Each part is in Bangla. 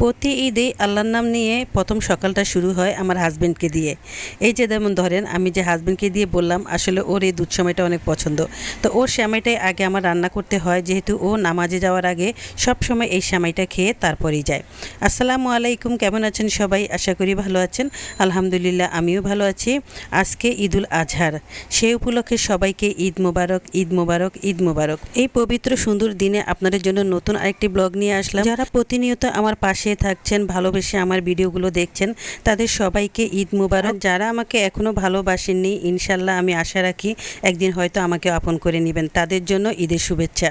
প্রতি ঈদেই আল্লাহর নাম নিয়ে প্রথম সকালটা শুরু হয় আমার হাজব্যান্ডকে দিয়ে। এই যে যেমন ধরেন, আমি যে হাজব্যান্ডকে দিয়ে বললাম, আসলে ওর এই দুধ সময়টা অনেক পছন্দ। তো ওর শ্যামাইটাই আগে আমার রান্না করতে হয়, যেহেতু ও নামাজে যাওয়ার আগে সব সময় এই শ্যামাইটা খেয়ে তারপরেই যায়। আসসালামু আলাইকুম, কেমন আছেন সবাই? আশা করি ভালো আছেন। আলহামদুলিল্লাহ, আমিও ভালো আছি। আজকে ঈদুল আজহার। সেই উপলক্ষে সবাইকে ঈদ মোবারক ঈদ মোবারক ঈদ মোবারক। এই পবিত্র সুন্দর দিনে আপনাদের জন্য নতুন আরেকটি ব্লগ নিয়ে আসলাম। যারা প্রতিনিয়ত আমার পাশে থাকছেন, ভালোবেসে আমার ভিডিওগুলো দেখছেন, তাদের সবাইকে ঈদ মুবারক। যারা আমাকে এখনও ভালোবাসেননি, ইনশাল্লাহ আমি আশা রাখি একদিন হয়তো আমাকে আপন করে নেবেন। তাদের জন্য ঈদের শুভেচ্ছা।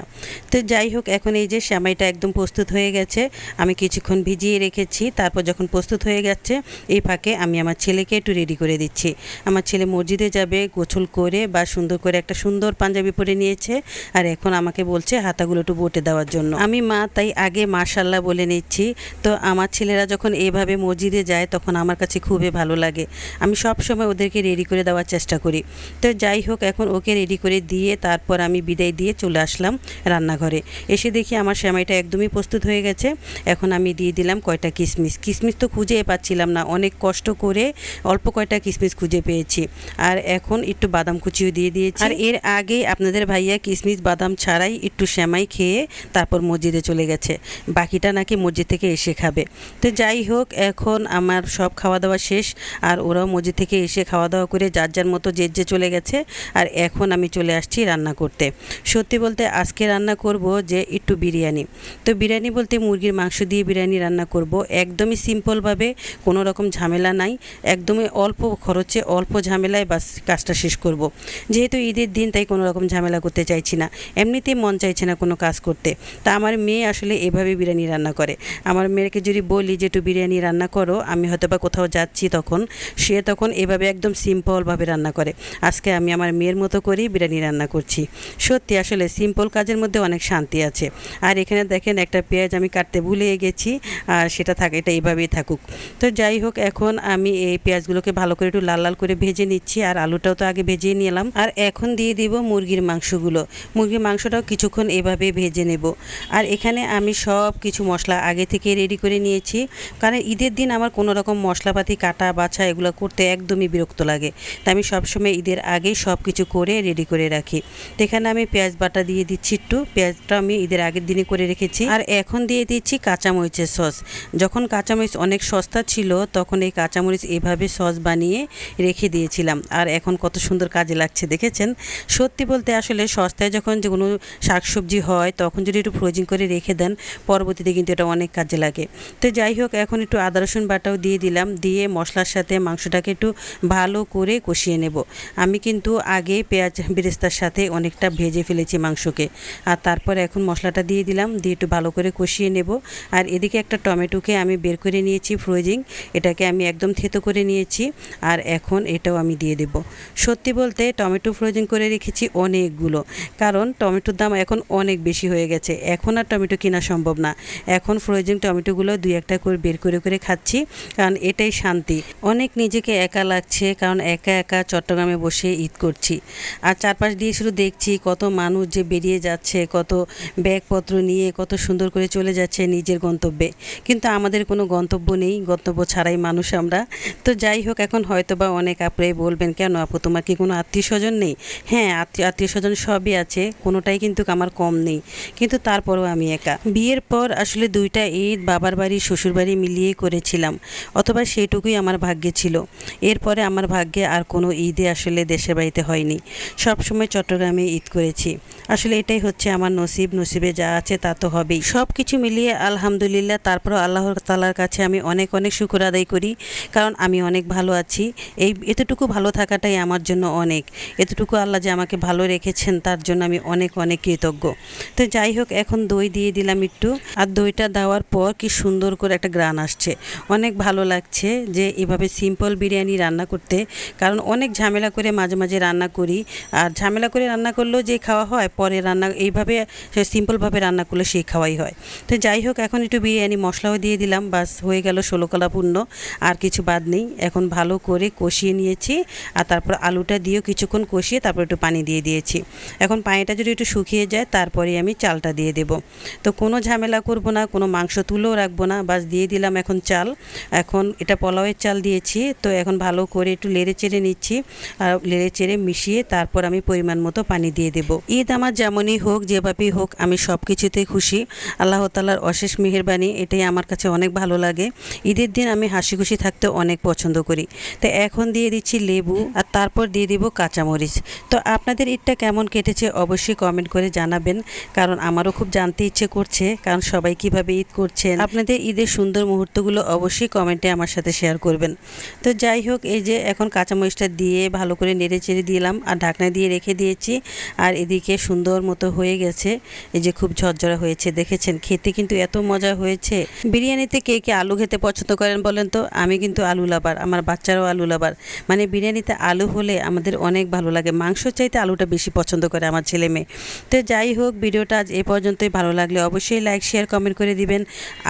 তো যাই হোক, এখন এই যে শ্যামাইটা একদম প্রস্তুত হয়ে গেছে, আমি কিছুক্ষণ ভিজিয়ে রেখেছি, তারপর যখন প্রস্তুত হয়ে যাচ্ছে, এই ফাঁকে আমি আমার ছেলেকে একটু রেডি করে দিচ্ছি। আমার ছেলে মসজিদে যাবে গোছল করে বা সুন্দর করে একটা সুন্দর পাঞ্জাবি পরে নিয়েছে, আর এখন আমাকে বলছে হাতাগুলো একটু বটে দেওয়ার জন্য। আমি মা, তাই আগে মাশাল্লাহ বলে নিচ্ছি। তো আমার ছেলেরা যখন এভাবে মসজিদে যায়, তখন আমার কাছে খুবই ভালো লাগে। আমি সব সময় ওদেরকে রেডি করে দেওয়ার চেষ্টা করি। তো যাই হোক, এখন ওকে রেডি করে দিয়ে তারপর আমি বিদায় দিয়ে চলে আসলাম রান্নাঘরে। এসে দেখি আমার শ্যামাইটা একদমই প্রস্তুত হয়ে গেছে। এখন আমি দিয়ে দিলাম কয়টা কিশমিশ কিশমিশ তো খুঁজে পাচ্ছিলাম না। অনেক কষ্ট করে অল্প কয়টা কিশমিশ খুঁজে পেয়েছি। আর এখন একটু বাদাম কুচিও দিয়ে দিয়েছি। আর এর আগে আপনাদের ভাইয়া কিশমিশ বাদাম ছাড়াই একটু শ্যামাই খেয়ে তারপর মসজিদে চলে গেছে। বাকিটা নাকি মসজিদ থেকে এসে খাবে। তো যাই হোক, এখন আমার সব খাওয়া দাওয়া শেষ, আর ওরাও মসজিদ থেকে এসে খাওয়া দাওয়া করে যার যার মতো যে যে চলে গেছে, আর এখন আমি চলে আসছি রান্না করতে। সত্যি বলতে আজকে রান্না করব যে একটু বিরিয়ানি। তো বিরিয়ানি বলতে মুরগির মাংস দিয়ে বিরিয়ানি রান্না করব। একদমই সিম্পলভাবে, কোনো রকম ঝামেলা নাই, একদমই অল্প খরচে, অল্প ঝামেলায় বাস কাজটা শেষ করব। যেহেতু ঈদের দিন, তাই কোনো রকম ঝামেলা করতে চাইছি না। এমনিতেই মন চাইছে না কোনো কাজ করতে। তা আমার মেয়ে আসলে এভাবে বিরিয়ানি রান্না করে। আমার মেয়েকে যদি বলি যে, একটু বিরিয়ানি রান্না করো, আমি হয়তো বা কোথাও যাচ্ছি তখন, সে তখন এভাবে একদম সিম্পলভাবে রান্না করে। আজকে আমি আমার মেয়ের মতো করেই বিরিয়ানি রান্না করছি। সত্যি আসলে সিম্পল কাজের মধ্যে অনেক শান্তি আছে। আর এখানে দেখেন একটা পেঁয়াজ আমি কাটতে ভুলে গেছি, আর সেটা থাকে, এটা এইভাবেই থাকুক। তো যাই হোক, এখন আমি এই পেঁয়াজগুলোকে ভালো করে একটু লাল লাল করে ভেজে নিচ্ছি, আর আলুটাও তো আগে ভেজে নিলাম। আর এখন দিয়ে দিব মুরগির মাংসগুলো। মুরগির মাংসটাও কিছুক্ষণ এভাবে ভেজে নেব। আর এখানে আমি সব কিছু মশলা আগে থেকে রেডি করে নিয়েছি। কারণ ঈদের দিন আমার কোনো রকম মশলাপাতি, কাটা, বাছা এগুলো করতে একদমই বিরক্ত লাগে। তাই আমি সবসময় ঈদের আগেই সব কিছু করে রেডি করে রাখি। এখানে আমি পেঁয়াজ বাটা দিয়ে দিচ্ছি একটু। পেঁয়াজটা আমি ঈদের আগের দিনে করে রেখেছি। আর এখন দিয়ে দিচ্ছি কাঁচামরিচের সস। যখন কাঁচামরিচ অনেক সস্তা ছিল, তখন এই কাঁচামরিচ এভাবে সস বানিয়ে রেখে দিয়েছিলাম। আর এখন কত সুন্দর কাজে লাগছে, দেখেছেন? সত্যি বলতে আসলে সস্তায় যখন যে কোনো শাকসবজি হয়, তখন যদি একটু ফ্রোজিং করে রেখে দেন, পরবর্তীতে কিন্তু এটা অনেক কাজে লাগে। তো যাই হোক, এখন একটু আদা, রসুন বাটাও দিয়ে দিলাম। দিয়ে মশলার সাথে মাংসটাকে একটু ভালো করে কষিয়ে নেব। আমি কিন্তু আগে পেঁয়াজ বেরেস্তার সাথে অনেকটা ভেজে ফেলেছি মাংসকে। আর তারপর এখন মশলাটা দিয়ে দিলাম, দিয়ে একটু ভালো করে কষিয়ে নেব। আর এদিকে একটা টমেটোকে আমি বের করে নিয়েছি ফ্রোজিং। এটাকে আমি একদম থেতো করে নিয়েছি। আর এখন এটাও আমি দিয়ে দেব। সত্যি বলতে টমেটো ফ্রোজিং করে রেখেছি অনেকগুলো। কারণ টমেটোর দাম এখন অনেক বেশি হয়ে গেছে। এখন আর টমেটো কেনা সম্ভব না। এখন ফ্রোজিং টমেটোগুলো দুই একটা করে বের করে করে খাচ্ছি, কারণ এটাই শান্তি। অনেক নিজেকে একা লাগছে, কারণ একা একা চট্টগ্রামে বসে ঈদ করছি। আর চারপাশ দিয়ে শুধু দেখছি কত মানুষ যে বেরিয়ে যাচ্ছে, কত ব্যাগপত্র নিয়ে, কত সুন্দর করে চলে যাচ্ছে নিজের গন্তব্যে। কিন্তু আমাদের কোনো গন্তব্য নেই, গন্তব্য ছাড়াই মানুষ আমরা। তো যাই হোক, এখন হয়তো বা অনেক আপুরাই বলবেন, কেন আপু, তোমার কি কোনো আত্মীয় স্বজন নেই? হ্যাঁ আত্মীয় আত্মীয় স্বজন সবই আছে, কোনোটাই কিন্তু আমার কম নেই। কিন্তু তারপরেও আমি একা। বিয়ের পর আসলে দুইটা ঈদ বাবার বাড়ি, শ্বশুর বাড়ি মিলিয়ে করেছিলাম। অথবা সেইটুকুই আমার ভাগ্যে ছিল। এরপরে আমার ভাগ্যে আর কোনো ঈদে আসলে দেশের বাড়িতে হয়নি। সবসময় চট্টগ্রামে ঈদ করেছি। আসলে এটাই হচ্ছে আমার নসিব। নসিবে যা আছে তা তো হবেই। সব কিছু মিলিয়ে আলহামদুলিল্লাহ তারপর আল্লাহ তালার কাছে আমি অনেক অনেক শুকুর আদায় করি। কারণ আমি অনেক ভালো আছি। এই এতটুকু ভালো থাকাটাই আমার জন্য অনেক। এতটুকু আল্লাহ যে আমাকে ভালো রেখেছেন, তার জন্য আমি অনেক অনেক কৃতজ্ঞ। তো যাই হোক, এখন দই দিয়ে দিলাম একটু। আর দইটা দেওয়ার পর কি সুন্দর করে একটা গ্রান আসছে। অনেক ভালো লাগছে যে এভাবে সিম্পল বিরিয়ানি রান্না করতে, কারণ অনেক ঝামেলা করে মাঝে মাঝে রান্না করি। আর ঝামেলা করে রান্না করলেও যে খাওয়া হয়, পরে রান্না, এইভাবে সিম্পলভাবে রান্না করলে সেই খাওয়াই হয়। তো যাই হোক, এখন একটু বিরিয়ানি মশলাও দিয়ে দিলাম, বাস হয়ে গেল ষোলো কলাপূর্ণ আর কিছু বাদ নেই। এখন ভালো করে কষিয়ে নিয়েছি, আর তারপর আলুটা দিয়েও কিছুক্ষণ কষিয়ে তারপর একটু পানি দিয়ে দিয়েছি। এখন পানিটা যদি একটু শুকিয়ে যায়, তারপরে আমি চালটা দিয়ে দেব। তো কোনো ঝামেলা করব না, কোনো মাংস তুলেও রাখব না, বাস দিয়ে দিলাম এখন চাল। এখন এটা পোলাওয়ের চাল দিয়েছি, তো এখন ভালো করে একটু লেড়ে চেড়ে নিচ্ছি আর লেড়ে চেড়ে মিশিয়ে তারপর আমি পরিমাণ মতো পানি দিয়ে দেবো। ঈদ আমার যেমনই হোক, যেভাবেই হোক, আমি সব কিছুতেই খুশি। আল্লাহ তালার অশেষ মেহেরবানি, এটাই আমার কাছে অনেক ভালো লাগে। ঈদের দিন আমি হাসি খুশি থাকতে অনেক পছন্দ করি। তো এখন দিয়ে দিচ্ছি লেবু আর তারপর দিয়ে দিব কাঁচামরিচ। তো আপনাদের ঈদটা কেমন কেটেছে অবশ্যই কমেন্ট করে জানাবেন, কারণ আমারও খুব জানতে ইচ্ছে করছে, কারণ সবাই কীভাবে ঈদ করছেন। আপনাদের ঈদের সুন্দর মুহূর্তগুলো অবশ্যই কমেন্টে আমার সাথে শেয়ার করবেন। তো যাই হোক, এই যে এখন কাঁচামরিচটা দিয়ে ভালো করে নেড়ে চেড়ে দিলাম আর ঢাকনা দিয়ে রেখে দিয়েছি আর এদিকে সুন্দর মতো হয়ে গেছে। এই যে খুব ঝরঝরা হয়েছে, দেখেছেন? খেতে কিন্তু এত মজা হয়েছে। বিরিয়ানিতে কে কে আলু খেতে পছন্দ করেন বলেন তো? আমি কিন্তু আলু লাবার আমার বাচ্চারাও আলু লাবার মানে বিরিয়ানিতে আলু হলে আমাদের অনেক ভালো লাগে। মাংস চাইতে আলুটা বেশি পছন্দ করে আমার ছেলে মেয়ে। তো যাই হোক, ভিডিওটা আজ এ পর্যন্তই। ভালো লাগলে অবশ্যই লাইক, শেয়ার, কমেন্ট করে দিবেন।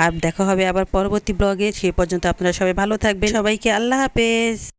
আর দেখা হবে আবার পরবর্তী ব্লগে, সে পর্যন্ত আপনারা সবাই ভালো থাকবেন। সবাইকে আল্লাহ হাফেজ।